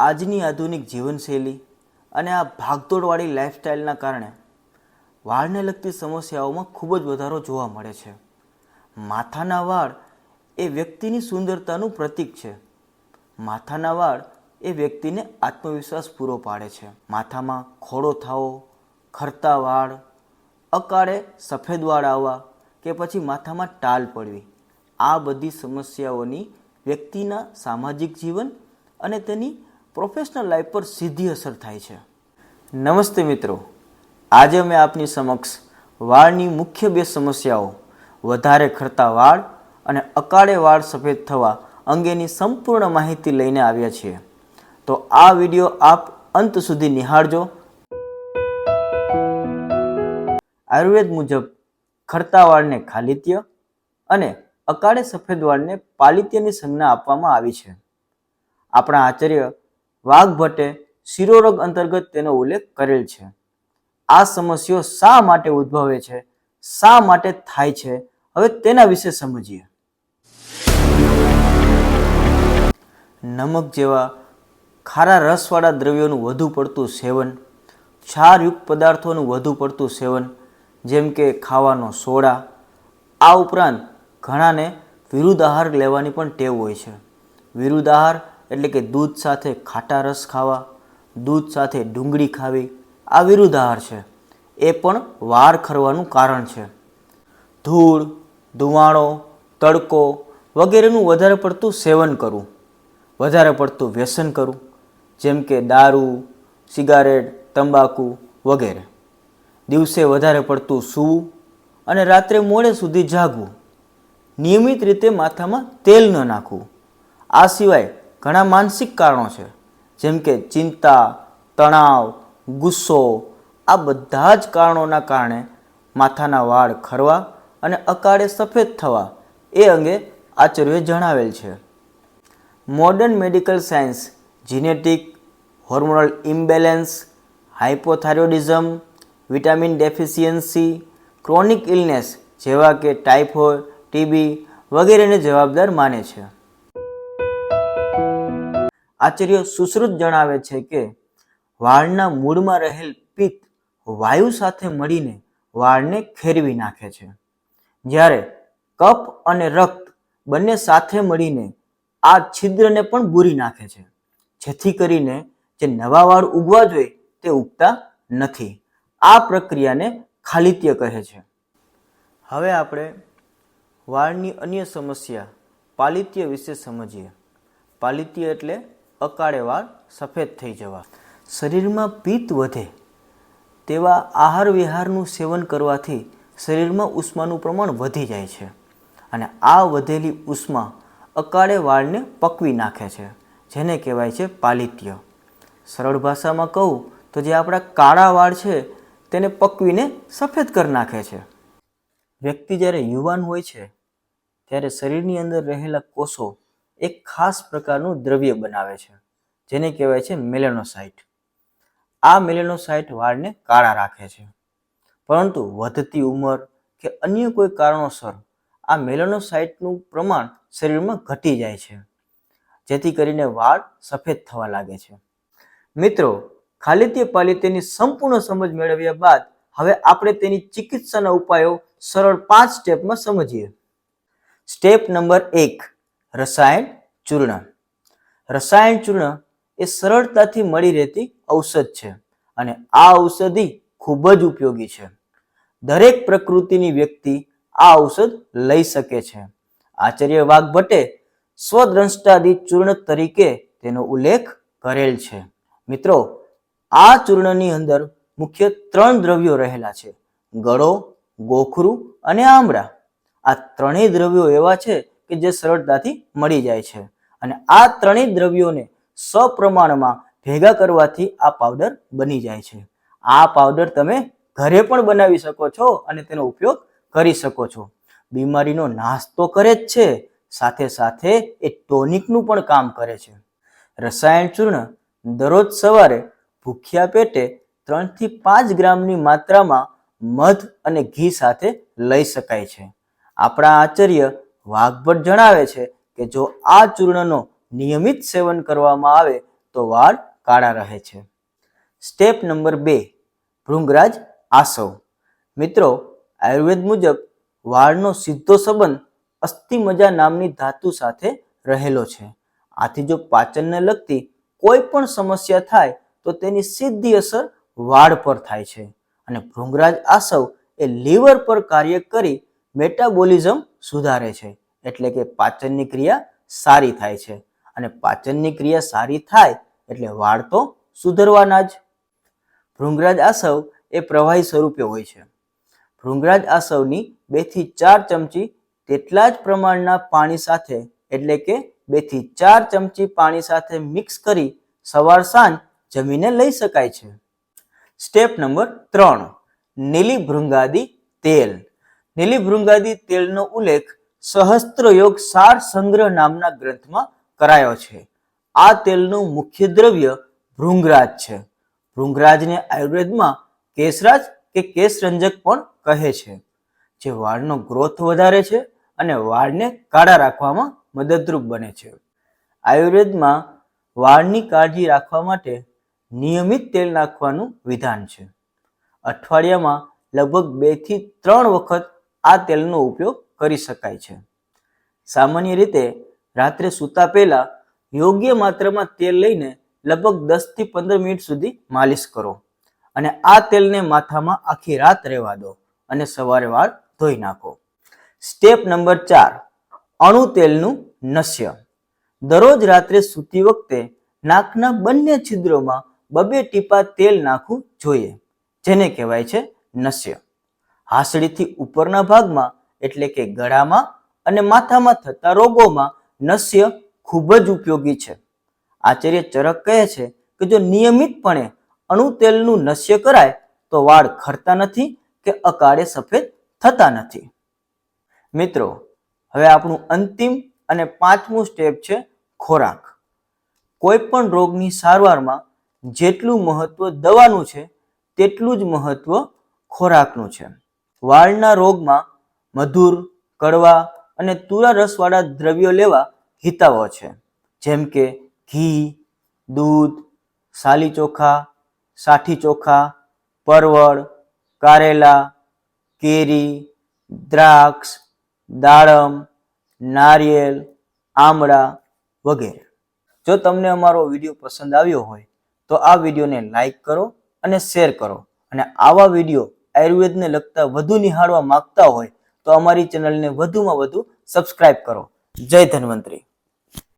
આજની આધુનિક જીવનશૈલી અને આ ભાગદોડવાળી લાઈફસ્ટાઈલના કારણે વાળને લગતી સમસ્યાઓમાં ખૂબ જ વધારો જોવા મળે છે. માથાના વાળ એ વ્યક્તિની સુંદરતાનું પ્રતીક છે. માથાના વાળ એ વ્યક્તિને આત્મવિશ્વાસ પૂરો પાડે છે. માથામાં ખોડો થવો, ખરતા વાળ, અકાળે સફેદ વાળ આવવા કે પછી માથામાં ટાલ પડવી, આ બધી સમસ્યાઓની વ્યક્તિના સામાજિક જીવન અને તેની પ્રોફેશનલ લાઈફ પર સીધી અસર થાય છે. નમસ્તે મિત્રો. આજે મેં આપની સમક્ષ વાળની મુખ્ય બે સમસ્યાઓ, વધારે ખરતા વાળ અને અકાળે વાળ સફેદ થવા અંગેની સંપૂર્ણ માહિતી લઈને આવ્યા છીએ. તો આ વીડિયો આપ અંત સુધી નિહાળજો. આયુર્વેદ મુજબ ખરતા વાળને ખાલિત્ય અને અકાળે સફેદ વાળને પાલિત્યની સંજ્ઞા આપવામાં આવી છે. આપણા આચાર્ય વાઘભટ્ટે શિરોરોગ અંતર્ગત તેનો ઉલ્લેખ કરેલ છે. આ સમસ્યાઓ શા માટે ઉદ્ભવે છે? શા માટે થાય છે? હવે તેના વિશે સમજીએ. નમક જેવા ખારા રસવાળા દ્રવ્યોનું વધુ પડતું સેવન, ક્ષારયુક્ત પદાર્થોનું વધુ પડતું સેવન, જેમ કે ખાવાનો સોડા, આ ઉપરાંત ઘણાને વિરુદ્ધ આહાર લેવાની પણ ટેવ હોય છે. વિરુદ્ધ આહાર એટલે કે દૂધ સાથે ખાટા રસ ખાવા, દૂધ સાથે ડુંગળી ખાવી, આ વિરુદ્ધ આહાર છે. એ પણ વાર ખરવાનું કારણ છે. ધૂળ ધુવાણો તડકો વગેરેનું વધારે પડતું સેવન કરવું, વધારે પડતું વ્યસન કરવું, જેમ કે દારૂ, સિગારેટ, તંબાકુ વગેરે. દિવસે વધારે પડતું સૂવું અને રાત્રે મોડે સુધી જાગવું. નિયમિત રીતે માથામાં તેલ ન નાખવું. આ સિવાય ઘણા માનસિક કારણો છે. જેમ કે ચિંતા, તણાવ, ગુસ્સો, આ બધા જ કારણોના કારણે માથાના વાળ ખરવા અને અકાળે સફેદ થવા એ અંગે આચાર્યોએ જણાવેલ છે. Modern medical science, genetic, hormonal imbalance hypothyroidism vitamin deficiency, chronic illness જેવા કે ટાઇફોઇડ ટીબી વગેરેને જવાબદાર માને છે. આચાર્ય સુશ્રુત જણાવે છે કે વાળના મૂળમાં રહેલ પિત્ત વાયુ સાથે મળીને વાળને ખેરવી નાખે છે. જ્યારે કફ અને રક્ત બંને સાથે મળીને આ છિદ્રને પણ બૂરી નાખે છે. જેથી કરીને જે નવા વાળ ઉગવા જોઈએ તે ઉગતા નથી. આ પ્રક્રિયાને ખાલિત્ય કહે છે. હવે આપણે વાળની અન્ય સમસ્યા પાલિત્ય વિશે સમજીએ. પાલિત્ય એટલે અકાળે વાળ સફેદ થઈ જવા. શરીરમાં પિત્ત વધે તેવા આહાર વિહારનું સેવન કરવાથી શરીરમાં ઉષ્માનું પ્રમાણ વધી જાય છે અને આ વધેલી ઉષ્મા અકાળે વાળને પકવી નાખે છે, જેને કહેવાય છે પાલિત્ય. સરળ ભાષામાં કહું તો જે આપણા કાળા વાળ છે તેને પકવીને સફેદ કરી નાખે છે. વ્યક્તિ જ્યારે યુવાન હોય છે, ત્યારે શરીરની અંદર રહેલા કોષો એક ખાસ પ્રકારનું દ્રવ્ય બનાવે છે, જેને કહેવાય છે મેલેનોસાઇટ. આ મેલેનોસાઇટ વાળને કાળા રાખે છે. પરંતુ વધતી ઉંમર કે અન્ય કોઈ કારણોસર આ મેલેનોસાઇટનું પ્રમાણ શરીરમાં ઘટી જાય છે, જેથી કરીને વાળ સફેદ થવા લાગે છે. મિત્રો, ખાલિત્ય પાલિત્યની સંપૂર્ણ સમજ મેળવ્યા બાદ હવે આપણે તેની ચિકિત્સાના ઉપાયો સરળ પાંચ સ્ટેપમાં સમજીએ. સ્ટેપ નંબર એક રસાયણ ચૂર્ણ. રસાયણ ચૂર્ણ એ સરળતાથી મળી રહેતી ઔષધ છે અને આ ઔષધિ ખૂબ જ ઉપયોગી છે. દરેક પ્રકૃતિની વ્યક્તિ આ ઔષધ લઈ શકે છે. આચાર્ય વાઘભટ્ટે સ્વદ્રષ્ટાદિ ચૂર્ણ તરીકે તેનો ઉલ્લેખ કરેલ છે. મિત્રો, આ ચૂર્ણની અંદર મુખ્ય ત્રણ દ્રવ્યો રહેલા છે. ગળો, ગોખરું અને આમળા. આ ત્રણેય દ્રવ્યો એવા છે કે જે સરળતાથી મળી જાય છે. અને આ ત્રણેય દ્રવ્યોને સપ્રમાણમાં ભેગા કરવાથી આ પાવડર બની જાય છે. આ પાવડર તમે ઘરે પણ બનાવી શકો છો અને તેનો ઉપયોગ કરી શકો છો. બીમારીનો નાશ તો કરે જ છે, સાથે સાથે એ ટોનિકનું પણ કામ કરે છે. રસાયણ ચૂર્ણ દરરોજ સવારે ભૂખ્યા પેટે ત્રણથી પાંચ ગ્રામની માત્રામાં મધ અને ઘી સાથે લઈ શકાય છે. આપણા આચાર્ય વાઘભટ જણાવે છે કે જો આ ચૂર્ણનો નિયમિત સેવન કરવામાં આવે તો વાળ કાળા રહે છે. સ્ટેપ નંબર બે, ભૃંગરાજ આસવ. મિત્રો, આયુર્વેદ મુજબ વાળનો સીધો સંબંધ અસ્થિમજા નામની ધાતુ સાથે રહેલો છે. આથી જો પાચનને લગતી કોઈ પણ સમસ્યા થાય તો તેની સીધી અસર વાળ પર થાય છે. અને ભૃંગરાજ આસવ એ લીવર પર કાર્ય કરી મેટાબોલિઝમ સુધારે છે. એટલે કે પાચનની ક્રિયા સારી થાય છે. અને પાચનની ક્રિયા સારી થાય એટલે વાળ તો સુધરવાના જ. ભૃંગરાજ આસવ એ પ્રવાહી સ્વરૂપે હોય છે. ભૃંગરાજ આસવની બેથી ચાર ચમચી તેટલા જ પ્રમાણના પાણી સાથે, એટલે કે બેથી ચાર ચમચી પાણી સાથે મિક્સ કરી સવાર સાંજ જમીને લઈ શકાય છે. સ્ટેપ નંબર ત્રણ. નીલી ભૃંગાદી તેલ. નીલી ભૃંગાદી તેલનો ઉલ્લેખ સહસ્ત્ર યોગ સાર સંગ્રહ નામના ગ્રંથમાં કરાયો છે. આ તેલનું મુખ્ય દ્રવ્ય ભૃંગરાજ છે. ભૃંગરાજને આયુર્વેદમાં કેશરાજ કે કેશરંજક પણ કહે છે. જે વાળનો ગ્રોથ વધારે છે અને વાળને કાળા રાખવામાં મદદરૂપ બને છે. આયુર્વેદમાં વાળની કાળજી રાખવા માટે નિયમિત તેલ નાખવાનું વિધાન છે. અઠવાડિયામાં લગભગ બેથી ત્રણ વખત આ તેલનો ઉપયોગ કરી શકાય છે. સામાન્ય રીતે રાત્રે સૂતા પહેલા યોગ્ય માત્રામાં તેલ લઈને લગભગ દસથી પંદર મિનિટ સુધી માલિશ કરો અને આ તેલને માથામાં આખી રાત રહેવા દો અને સવારે વાર ધોઈ નાખો. સ્ટેપ નંબર ચાર, અણુ તેલનું નશ્ય દરરોજ રાત્રે સૂતી વખતે નાકના બંને છિદ્રોમાં બબે ટીપા તેલ નાખવું જોઈએ, જેને કહેવાય છે નશ્ય હાસડીથી ઉપરના ભાગમાં, એટલે કે ગળામાં અને માથામાં થતા રોગોમાં નશ્ય ખૂબ જ ઉપયોગી છે. આચાર્ય ચરક કહે છે કે જો નિયમિતપણે અણુતેલનું નસ્ય કરાય, તો વાળ ખરતા નથી કે અકાળે સફેદ થતા નથી. મિત્રો, હવે આપણું અંતિમ અને પાંચમું સ્ટેપ છે ખોરાક. કોઈ પણ રોગની સારવારમાં જેટલું મહત્વ દવાનું છે, તેટલું જ મહત્વ ખોરાકનું છે. વાળના રોગમાં મધુર, કડવા અને તુરા રસવાળા દ્રવ્યો લેવા હિતાવહ છે. જેમ કે ઘી, દૂધ, સાલી ચોખા, સાઠી ચોખા, પરવળ, કારેલા, કેરી, દ્રાક્ષ, દાડમ, નારિયેલ, આમળા વગેરે. જો તમને અમારો વીડિયો પસંદ આવ્યો હોય તો આ વિડીયોને લાઈક કરો અને શેર કરો. અને આવા વીડિયો આયુર્વેદને લગતા વધુ નિહાળવા માંગતા હોય તો અમારી ચેનલને વધુમાં વધુ સબસ્ક્રાઇબ કરો. જય ધન્વંતરી.